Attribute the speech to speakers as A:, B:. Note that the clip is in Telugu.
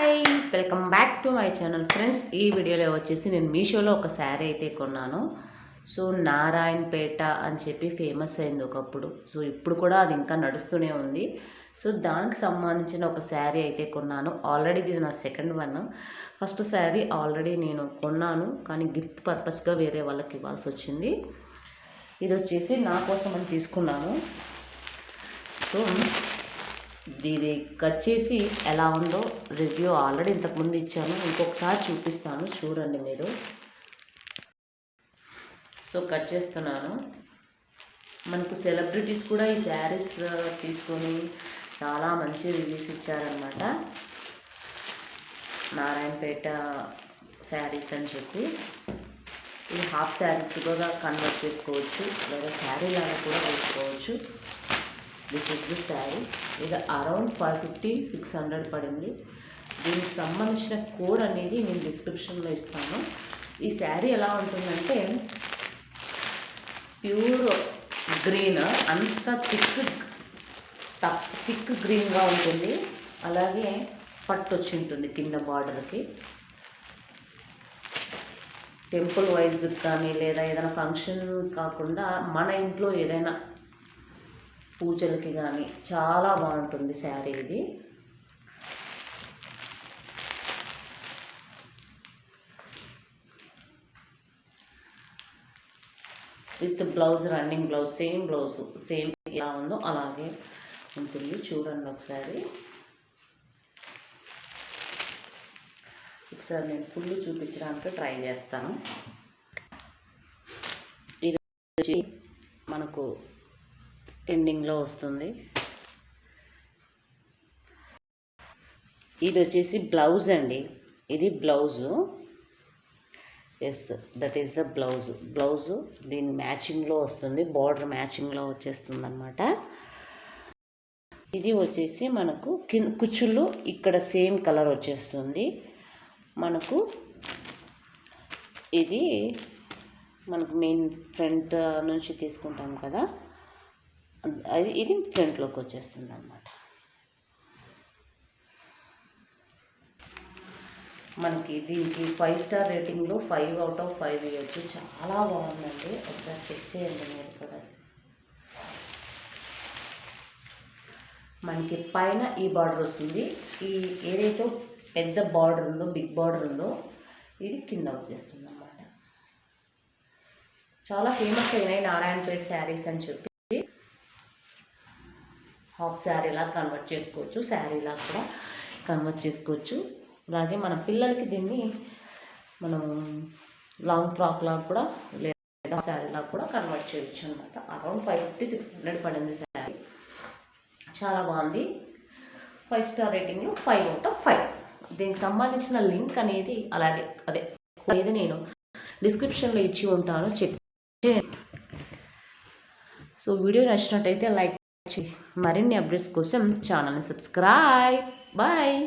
A: Hi welcome back to my channel friends. ఈ వీడియోలో వచ్చేసి నేను మీషోలో ఒక శారీ అయితే కొన్నాను. సో నారాయణపేట అని చెప్పి ఫేమస్ అయింది ఒకప్పుడు. సో ఇప్పుడు కూడా అది ఇంకా నడుస్తూనే ఉంది. సో దానికి సంబంధించిన ఒక శారీ అయితే కొన్నాను. ఆల్రెడీ ఇది నా second one first sari already నేను కొన్నాను. కానీ గిఫ్ట్ పర్పస్గా వేరే వాళ్ళకి ఇవ్వాల్సి వచ్చింది. ఇది వచ్చేసి నా కోసం అని తీసుకున్నాను. సో దీని కట్ చేసి ఎలా ఉందో రివ్యూ ఆల్రెడీ ఇంతకుముందు ఇచ్చాను. ఇంకొకసారి చూపిస్తాను. చూడండి మీరు. సో కట్ చేస్తున్నాను. మనకు సెలబ్రిటీస్ కూడా ఈ శారీస్ తీసుకొని చాలా మంచి రివ్యూస్ ఇచ్చారనమాట నారాయణపేట శారీస్ అని చెప్పి. ఇది హాఫ్ శారీస్ కూడా కన్వర్ట్ చేసుకోవచ్చు. లేదా శారీ లాగా కూడా వేసుకోవచ్చు దిస్ ఇస్ ది శారీ ఇది around five fifty six hundred పడింది. దీనికి సంబంధించిన కోడ్ అనేది నేను డిస్క్రిప్షన్లో ఇస్తాను. ఈ శారీ ఎలా ఉంటుందంటే ప్యూర్ గ్రీన్ అంత థిక్ థిక్ గ్రీన్గా ఉంటుంది. అలాగే పట్టు వచ్చి ఉంటుంది కింద బార్డర్కి టెంపుల్ వైజ్ కానీ లేదా ఏదైనా ఫంక్షన్ కాకుండా మన ఇంట్లో ఏదైనా పూజలకి కానీ చాలా బాగుంటుంది శారీ ఇది. With blouse running blouse same blouse same ఎలా ఉందో అలాగే ఉంటుంది. చూడండి ఒకసారి. ఒకసారి నేను ఫుల్ చూపించడానికి ట్రై చేస్తాను. ఇది మనకు ఎండింగ్లో వస్తుంది. ఇది వచ్చేసి బ్లౌజ్ అండి. ఇది blouse. Yes that is the blouse. Blouse దీని మ్యాచింగ్లో వస్తుంది. బార్డర్ మ్యాచింగ్లో వచ్చేస్తుంది అనమాట ఇది వచ్చేసి మనకు కింద కుచ్చులు ఇక్కడ సేమ్ కలర్ వచ్చేస్తుంది. మనకు ఇది మనకు మెయిన్ ఫ్రంట్ నుంచి తీసుకుంటాం కదా. అది ఇది ఫ్రంట్లోకి వచ్చేస్తుంది అనమాట మనకి దీనికి ఫైవ్ స్టార్ రేటింగ్లో ఫైవ్ అవుట్ ఆఫ్ ఫైవ్ ఇవ్వచ్చు. చాలా బాగుందండి. ఒకసారి చెక్ చేయండి మీరు కూడా. మనకి పైన ఈ బార్డర్ వస్తుంది. ఈ ఏదైతే పెద్ద బార్డర్ ఉందో బిగ్ బార్డర్ ఉందో ఇది కింద వచ్చేస్తుంది అన్నమాట చాలా ఫేమస్ అయినాయి నారాయణపేట శారీస్ అని చెప్పి. హాఫ్ శారీలా కన్వర్ట్ చేసుకోవచ్చు శారీలా కూడా కన్వర్ట్ చేసుకోవచ్చు. అలాగే మన పిల్లలకి దీన్ని మనం లాంగ్ ఫ్రాక్ లాగా కూడా లేదా శారీలా కూడా కన్వర్ట్ చేయొచ్చు అనమాట around five fifty six hundred పడింది శారీ. చాలా బాగుంది. ఫైవ్ స్టార్ రేటింగ్లో ఫైవ్ అవుట్ ఆఫ్ ఫైవ్ దీనికి సంబంధించిన లింక్ అనేది అలాగే అదే అనేది నేను డిస్క్రిప్షన్లో ఇచ్చి ఉంటాను. చెక్ చేయండి. సో వీడియో నచ్చినట్టయితే లైక్ మరిన్ని అప్డేట్స్ కోసం ఛానల్ని సబ్స్క్రైబ్. బాయ్.